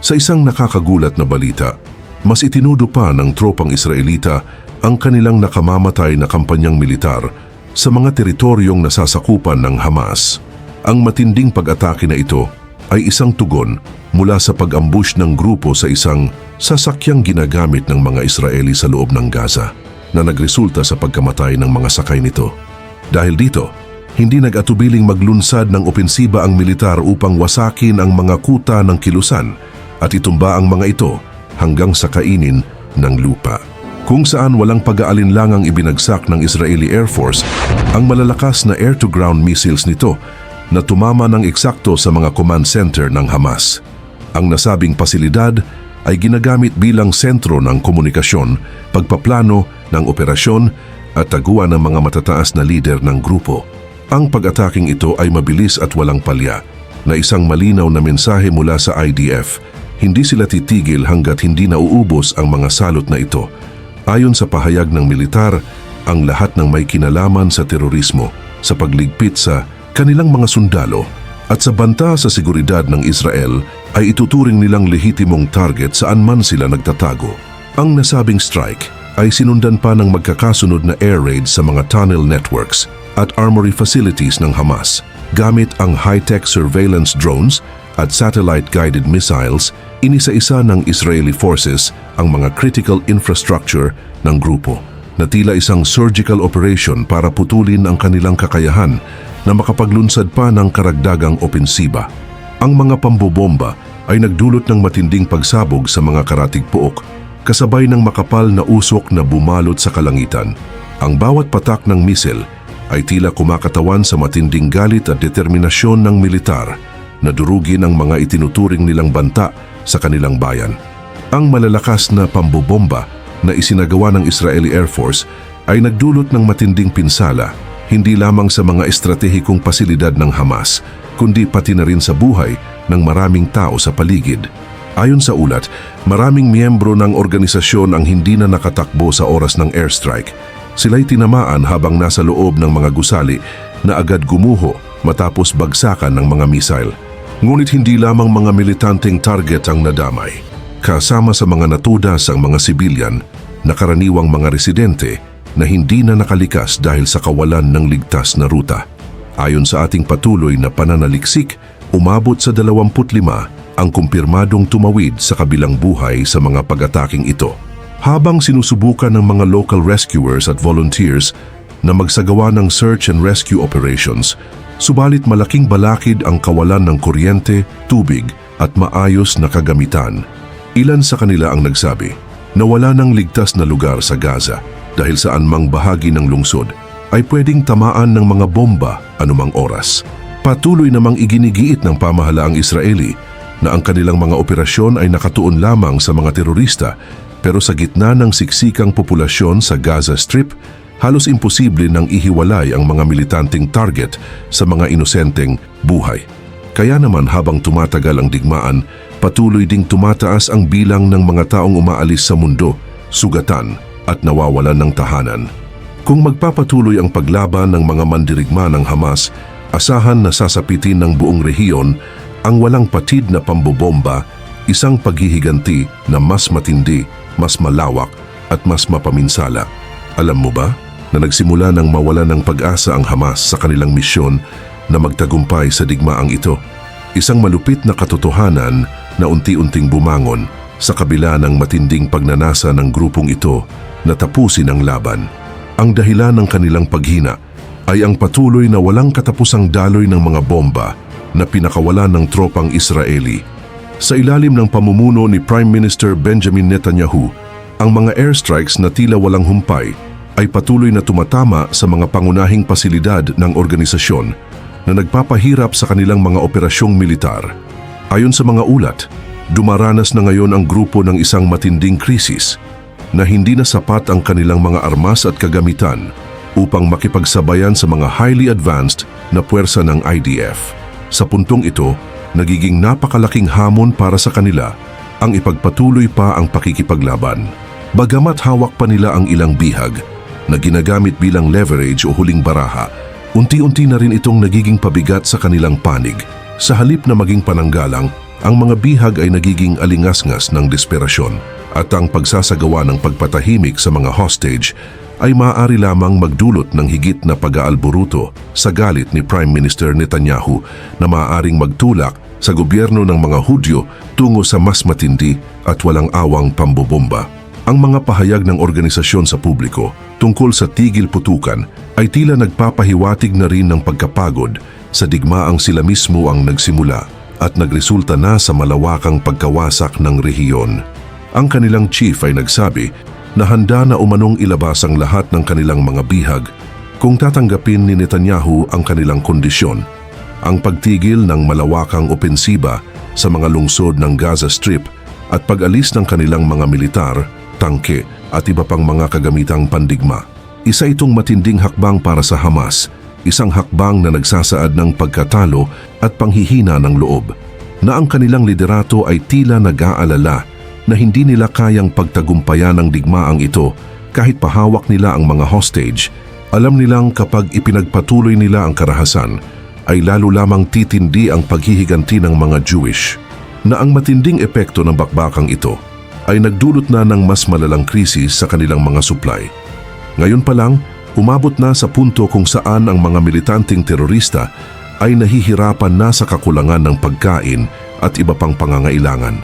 Sa isang nakakagulat na balita, mas itinudo pa ng tropang Israelita ang kanilang nakamamatay na kampanyang militar sa mga teritoryong nasasakupan ng Hamas. Ang matinding pag-atake na ito ay isang tugon mula sa pag-ambush ng grupo sa isang sasakyang ginagamit ng mga Israeli sa loob ng Gaza na nagresulta sa pagkamatay ng mga sakay nito. Dahil dito, hindi nag-atubiling maglunsad ng opensiba ang militar upang wasakin ang mga kuta ng kilusan at itumba ang mga ito hanggang sa kainin ng lupa. Kung saan walang pag-aalinlangang ibinagsak ng Israeli Air Force ang malalakas na air-to-ground missiles nito na tumama ng eksakto sa mga command center ng Hamas. Ang nasabing pasilidad ay ginagamit bilang sentro ng komunikasyon, pagpaplano ng operasyon at taguan ng mga matataas na lider ng grupo. Ang pag-ataking ito ay mabilis at walang palya na isang malinaw na mensahe mula sa IDF. Hindi sila titigil hanggat hindi nauubos ang mga salot na ito. Ayon sa pahayag ng militar, ang lahat ng may kinalaman sa terorismo, sa pagligpit sa kanilang mga sundalo at sa banta sa seguridad ng Israel ay ituturing nilang lehitimong target saan man sila nagtatago. Ang nasabing strike ay sinundan pa ng magkakasunod na air raids sa mga tunnel networks at armory facilities ng Hamas gamit ang high-tech surveillance drones at satellite-guided missiles, inisa-isa ng Israeli forces ang mga critical infrastructure ng grupo na tila isang surgical operation para putulin ang kanilang kakayahan na makapaglunsad pa ng karagdagang opensiba. Ang mga pambobomba ay nagdulot ng matinding pagsabog sa mga karatig pook, kasabay ng makapal na usok na bumalot sa kalangitan. Ang bawat patak ng misil ay tila kumakatawan sa matinding galit at determinasyon ng militar na durugin ang mga itinuturing nilang banta sa kanilang bayan. Ang malalakas na pambobomba na isinagawa ng Israeli Air Force ay nagdulot ng matinding pinsala hindi lamang sa mga estratehikong pasilidad ng Hamas, kundi pati na rin sa buhay ng maraming tao sa paligid. Ayon sa ulat, maraming miyembro ng organisasyon ang hindi na nakatakbo sa oras ng airstrike. Sila'y tinamaan habang nasa loob ng mga gusali na agad gumuho matapos bagsakan ng mga missile. Ngunit hindi lamang mga militanteng target ang nadamay. Kasama sa mga natudas ang mga sibilyan na karaniwang mga residente na hindi na nakalikas dahil sa kawalan ng ligtas na ruta. Ayon sa ating patuloy na pananaliksik, umabot sa 25 ang kumpirmadong tumawid sa kabilang buhay sa mga pag-ataking ito. Habang sinusubukan ng mga local rescuers at volunteers na magsagawa ng search and rescue operations, subalit malaking balakid ang kawalan ng kuryente, tubig at maayos na kagamitan. Ilan sa kanila ang nagsabi na wala ng ligtas na lugar sa Gaza dahil saan mang bahagi ng lungsod ay pwedeng tamaan ng mga bomba anumang oras. Patuloy namang iginigiit ng pamahalaang Israeli na ang kanilang mga operasyon ay nakatuon lamang sa mga terorista pero sa gitna ng siksikang populasyon sa Gaza Strip, halos imposible nang ihiwalay ang mga militanteng target sa mga inosenteng buhay. Kaya naman habang tumatagal ang digmaan, patuloy ding tumataas ang bilang ng mga taong umaalis sa mundo, sugatan at nawawalan ng tahanan. Kung magpapatuloy ang paglaban ng mga mandirigma ng Hamas, asahan na sasapitin ng buong rehiyon ang walang patid na pambobomba, isang paghihiganti na mas matindi, mas malawak at mas mapaminsala. Alam mo ba na nagsimula ng mawala ng pag-asa ang Hamas sa kanilang misyon na magtagumpay sa digmaang ito? Isang malupit na katotohanan na unti-unting bumangon sa kabila ng matinding pagnanasa ng grupong ito na tapusin ang laban. Ang dahilan ng kanilang paghina ay ang patuloy na walang katapusang daloy ng mga bomba na pinakawalan ng tropang Israeli. Sa ilalim ng pamumuno ni Prime Minister Benjamin Netanyahu, ang mga airstrikes na tila walang humpay ay patuloy na tumatama sa mga pangunahing pasilidad ng organisasyon na nagpapahirap sa kanilang mga operasyong militar. Ayon sa mga ulat, dumaranas na ngayon ang grupo ng isang matinding krisis na hindi na sapat ang kanilang mga armas at kagamitan upang makipagsabayan sa mga highly advanced na puwersa ng IDF. Sa puntong ito, nagiging napakalaking hamon para sa kanila ang ipagpatuloy pa ang pakikipaglaban. Bagamat hawak pa nila ang ilang bihag na ginagamit bilang leverage o huling baraha, unti-unti na rin itong nagiging pabigat sa kanilang panig Sa halip na maging pananggalang, ang mga bihag ay nagiging alingasngas ng desperasyon at ang pagsasagawa ng pagpatahimik sa mga hostage ay maaari lamang magdulot ng higit na pag-aalburuto sa galit ni Prime Minister Netanyahu na maaaring magtulak sa gobyerno ng mga Hudyo tungo sa mas matindi at walang awang pambobomba. Ang mga pahayag ng organisasyon sa publiko tungkol sa tigil putukan ay tila nagpapahiwatig na rin ng pagkapagod sa digmaang sila mismo ang nagsimula at nagresulta na sa malawakang pagkawasak ng rehiyon. Ang kanilang chief ay nagsabi na handa na umanong ilabas ang lahat ng kanilang mga bihag kung tatanggapin ni Netanyahu ang kanilang kondisyon ang pagtigil ng malawakang opensiba sa mga lungsod ng Gaza Strip at pag-alis ng kanilang mga militar, tangke at iba pang mga kagamitang pandigma. Isa itong matinding hakbang para sa Hamas, isang hakbang na nagsasaad ng pagkatalo at panghihina ng loob, na ang kanilang liderato ay tila nag-aalala na hindi nila kayang pagtagumpayan ng digmaang ito kahit pahawak nila ang mga hostage. Alam nilang kapag ipinagpatuloy nila ang karahasan, ay lalo lamang titindi ang paghihiganti ng mga Jewish na ang matinding epekto ng bakbakang ito ay nagdulot na ng mas malalang krisis sa kanilang mga supply. Ngayon pa lang, umabot na sa punto kung saan ang mga militanteng terorista ay nahihirapan na sa kakulangan ng pagkain at iba pang pangangailangan.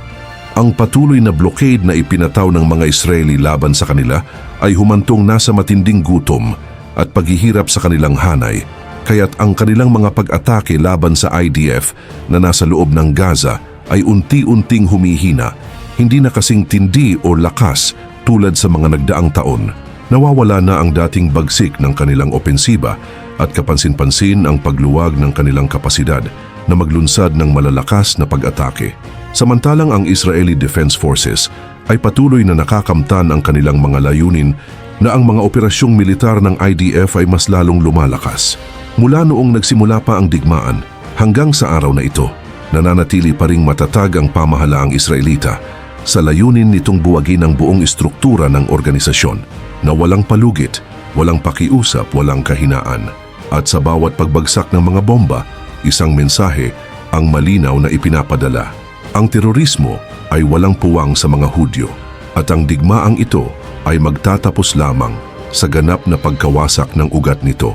Ang patuloy na blockade na ipinataw ng mga Israeli laban sa kanila ay humantong nasa matinding gutom at paghihirap sa kanilang hanay kaya't ang kanilang mga pag-atake laban sa IDF na nasa loob ng Gaza ay unti-unting humihina, hindi na kasing tindi o lakas tulad sa mga nagdaang taon. Nawawala na ang dating bagsik ng kanilang opensiba at kapansin-pansin ang pagluwag ng kanilang kapasidad na maglunsad ng malalakas na pag-atake. Samantalang ang Israeli Defense Forces ay patuloy na nakakamtan ang kanilang mga layunin na ang mga operasyong militar ng IDF ay mas lalong lumalakas. Mula noong nagsimula pa ang digmaan hanggang sa araw na ito, nananatili pa ring matatag ang pamahalaang Israelita sa layunin nitong buwagin ang buong istruktura ng organisasyon na walang palugit, walang pakiusap, walang kahinaan. At sa bawat pagbagsak ng mga bomba, isang mensahe ang malinaw na ipinapadala. Ang terorismo ay walang puwang sa mga Hudyo at ang digmaang ito ay magtatapos lamang sa ganap na pagkawasak ng ugat nito.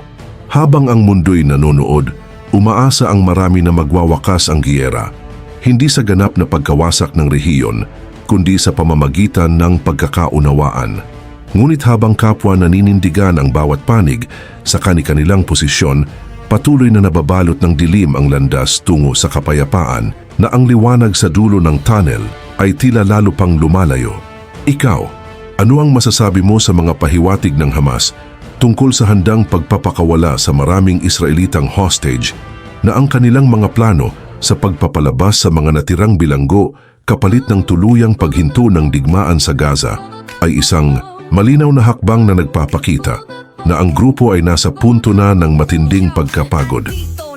Habang ang mundo'y nanonood, umaasa ang marami na magwawakas ang giyera, hindi sa ganap na pagkawasak ng rehiyon, kundi sa pamamagitan ng pagkakaunawaan. Ngunit habang kapwa naninindigan ang bawat panig sa kani-kanilang posisyon, patuloy na nababalot ng dilim ang landas tungo sa kapayapaan na ang liwanag sa dulo ng tunnel ay tila lalo pang lumalayo. Ikaw, ano ang masasabi mo sa mga pahiwatig ng Hamas tungkol sa handang pagpapakawala sa maraming Israelitang hostage na ang kanilang mga plano sa pagpapalabas sa mga natirang bilanggo kapalit ng tuluyang paghinto ng digmaan sa Gaza ay isang malinaw na hakbang na nagpapakita na ang grupo ay nasa punto na ng matinding pagkapagod.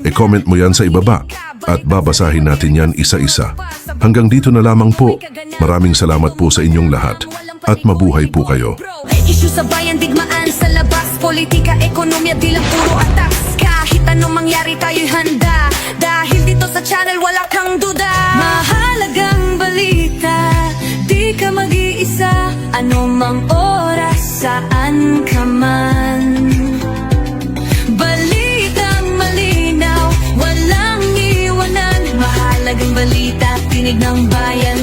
E-comment mo yan sa ibaba at babasahin natin yan isa-isa. Hanggang dito na lamang po. Maraming salamat po sa inyong lahat at mabuhay po kayo. Issue sa bayan, digmaan sa labas Politika, ekonomiya, di lang puro atas Kahit anong mangyari tayo'y handa Dahil dito sa channel wala kang duda Mahalagang balita Di ka mag-iisa. Ano mang oras, saan ka man. Balitang malinaw Walang iwanan. Mahalagang balita Tinig ng bayan